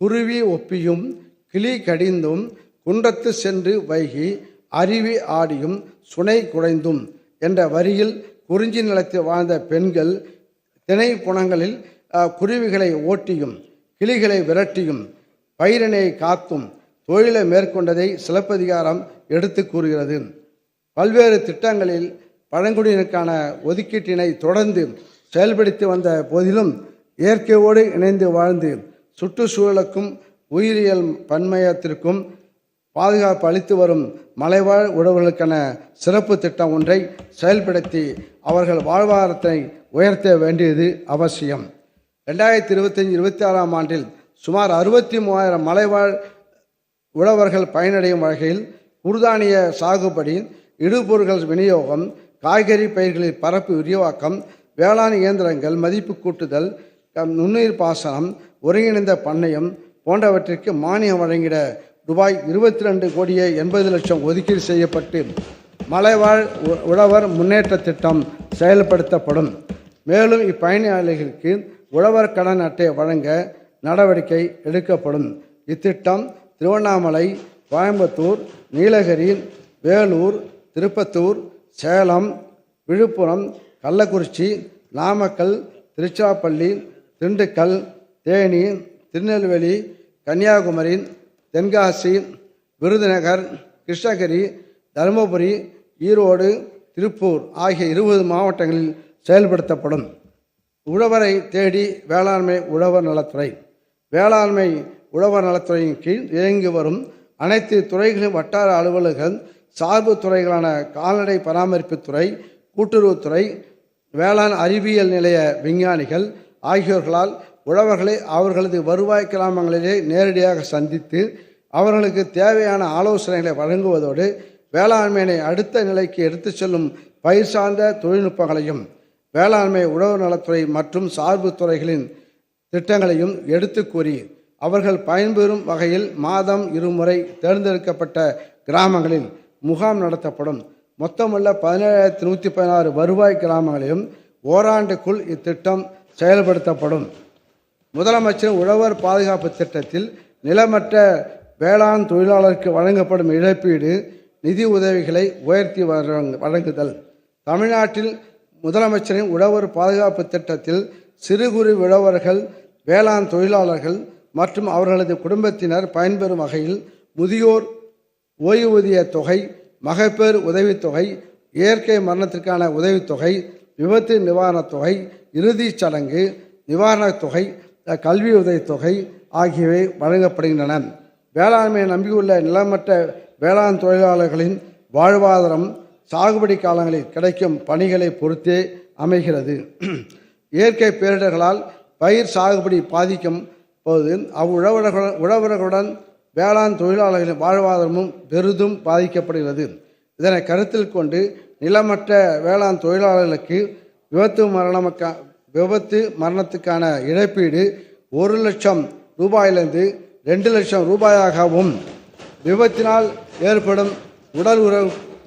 குருவி ஒப்பியும் கிளி கடிந்தும் குன்றத்து சென்று வைகி அருவி ஆடியும் சுனை குடைந்தும் என்ற வரியில் குறிஞ்சி நிலத்தில் வாழ்ந்த பெண்கள் திணை புணங்களில் குருவிகளை ஓட்டியும் கிளிகளை விரட்டியும் பயிரினை காத்தும் தொழிலை மேற்கொண்டதை சிலப்பதிகாரம் எடுத்து கூறுகிறது. பல்வேறு திட்டங்களில் பழங்குடியினருக்கான ஒதுக்கீட்டினை தொடர்ந்து செயல்படுத்தி வந்த போதிலும் இயற்கையோடு இணைந்து வாழ்ந்து சுற்றுச்சூழலுக்கும் உயிரியல் பன்மயத்திற்கும் பாதுகாப்பு அளித்து வரும் மலைவாழ் உழவர்களுக்கான சிறப்பு திட்டம் ஒன்றை செயல்படுத்தி அவர்கள் வாழ்வாதாரத்தை உயர்த்த வேண்டியது அவசியம். ரெண்டாயிரத்தி இருபத்தஞ்சி இருபத்தி ஆறாம் ஆண்டில் சுமார் அறுபத்தி மூவாயிரம் மலைவாழ் உழவர்கள் பயனடையும் வகையில் குர்தானிய சாகுபடி இடுபொருள்கள் விநியோகம் காய்கறி பயிர்களின் பரப்பு விரிவாக்கம் வேளாண் இயந்திரங்கள் மதிப்பு கூட்டுதல் நுண்ணுயிர் பாசனம் ஒருங்கிணைந்த பண்ணையம் போன்றவற்றிற்கு மானியம் வழங்கிட ரூபாய் இருபத்தி ரெண்டு கோடியே எண்பது லட்சம் ஒதுக்கீடு செய்யப்பட்டு மலைவாழ் உ- உழவர் முன்னேற்ற திட்டம் செயல்படுத்தப்படும். மேலும் இப்பயனாளிகளுக்கு உழவர் கடன் அட்டை வழங்க நடவடிக்கை எடுக்கப்படும். இத்திட்டம் திருவண்ணாமலை கோயம்புத்தூர் நீலகிரி வேலூர் திருப்பத்தூர் சேலம் விழுப்புரம் கள்ளக்குறிச்சி நாமக்கல் திருச்சிராப்பள்ளி திண்டுக்கல் தேனி திருநெல்வேலி கன்னியாகுமரி தென்காசி விருதுநகர் கிருஷ்ணகிரி தருமபுரி ஈரோடு திருப்பூர் ஆகிய இருபது மாவட்டங்களில் செயல்படுத்தப்படும். உழவரை தேடி வேளாண்மை உழவர் நலத்துறை. வேளாண்மை உழவர் நலத்துறையின் கீழ் இயங்கி வரும் அனைத்து துறைகளின் வட்டார அலுவலர்கள் சார்பு துறைகளான கால்நடை பராமரிப்புத்துறை கூட்டுறவுத்துறை வேளாண் அறிவியல் நிலைய விஞ்ஞானிகள் ஆகியோர்களால் உழவர்களை அவர்களது வருவாய் கிராமங்களிலே நேரடியாக சந்தித்து அவர்களுக்கு தேவையான ஆலோசனைகளை வழங்குவதோடு வேளாண்மையினை அடுத்த நிலைக்கு எடுத்துச் செல்லும் பயிர் சார்ந்த தொழில்நுட்பங்களையும் வேளாண்மை உழவு நலத்துறை மற்றும் சார்பு துறைகளின் திட்டங்களையும் எடுத்து கூறி அவர்கள் பயன்பெறும் வகையில் மாதம் இருமுறை தேர்ந்தெடுக்கப்பட்ட கிராமங்களில் முகாம் நடத்தப்படும். மொத்தமுள்ள பதினேழாயிரத்தி நூற்றி பதினாறு வருவாய் கிராமங்களிலும் ஓராண்டுக்குள் இத்திட்டம் செயல்படுத்தப்படும். முதலமைச்சர் உழவர் பாதுகாப்பு திட்டத்தில் நிலமற்ற வேளாண் தொழிலாளருக்கு வழங்கப்படும் இழப்பீடு நிதி உதவிகளை உயர்த்தி வழங்க- வழங்குதல். தமிழ்நாட்டில் முதலமைச்சரின் உழவர் பாதுகாப்பு திட்டத்தில் சிறு குறு உழவர்கள் வேளாண் தொழிலாளர்கள் மற்றும் அவர்களது குடும்பத்தினர் பயன்பெறும் வகையில் முதியோர் ஓய்வூதிய தொகை மகப்பேறு உதவித்தொகை இயற்கை மரணத்திற்கான உதவித்தொகை விபத்து நிவாரணத் தொகை இறுதிச் சடங்கு நிவாரணத் தொகை கல்வி உதவித்தொகை ஆகியவை வழங்கப்படுகின்றன. வேளாண்மையை நம்பியுள்ள நிலமற்ற வேளாண் தொழிலாளர்களின் வாழ்வாதாரம் சாகுபடி காலங்களில் கிடைக்கும் பணிகளை பொறுத்தே அமைகிறது. இயற்கை பேரிடர்களால் பயிர் சாகுபடி பாதிக்கும் போது அவ்வுழவர்களுடன் உழவர்களுடன் வேளாண் தொழிலாளர்களின் வாழ்வாதாரமும் பெரிதும் பாதிக்கப்படுகிறது. இதனை கருத்தில் கொண்டு நிலமற்ற வேளாண் தொழிலாளர்களுக்கு விபத்து மரணமக்க விபத்து மரணத்துக்கான இழப்பீடு ஒரு லட்சம் ரூபாயிலிருந்து ரெண்டு லட்சம் ரூபாயாகவும் விபத்தினால் ஏற்படும் உடல் உற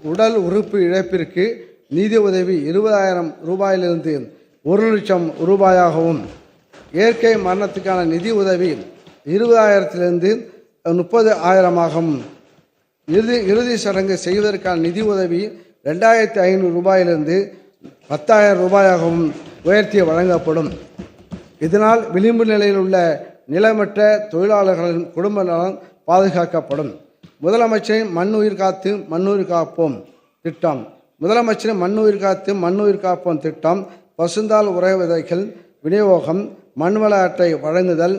உடல் உறுப்பு இழப்பிற்கு நிதி உதவி இருபதாயிரம் ரூபாயிலிருந்து ஒரு லட்சம் ரூபாயாகவும் இயற்கை மரணத்துக்கான நிதி உதவி இருபதாயிரத்திலிருந்து முப்பது ஆயிரமாகவும் இறுதி இறுதி சடங்கு செய்வதற்கான நிதி உதவி ரெண்டாயிரத்தி ஐநூறு ரூபாயிலிருந்து பத்தாயிரம் ரூபாயாகவும் உயர்த்தி வழங்கப்படும். இதனால் விளிம்பு நிலையில் உள்ள நிலமற்ற தொழிலாளர்களின் குடும்ப நலன் பாதுகாக்கப்படும். முதலமைச்சரின் மண்ணுயிர் காத்து மண்ணுயிர் காப்போம் திட்டம். முதலமைச்சரின் மண்ணுயிர் காத்து மண்ணுயிர் காப்போம் திட்டம். பசுந்தால் உரை விதைகள் விநியோகம் மண்வள அட்டை வழங்குதல்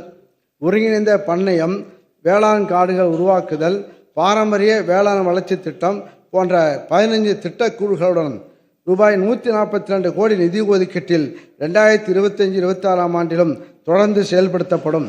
ஒருங்கிணைந்த பண்ணையம் வேளாண் காடுகள் உருவாக்குதல் பாரம்பரிய வேளாண் வளர்ச்சி திட்டம் போன்ற பதினைஞ்சு திட்டக்குழுக்களுடன் ரூபாய் நூற்றி நாற்பத்தி ரெண்டு கோடி நிதி ஒதுக்கீட்டில் ரெண்டாயிரத்தி இருபத்தஞ்சி இருபத்தாறாம் ஆண்டிலும் தொடர்ந்து செயல்படுத்தப்படும்.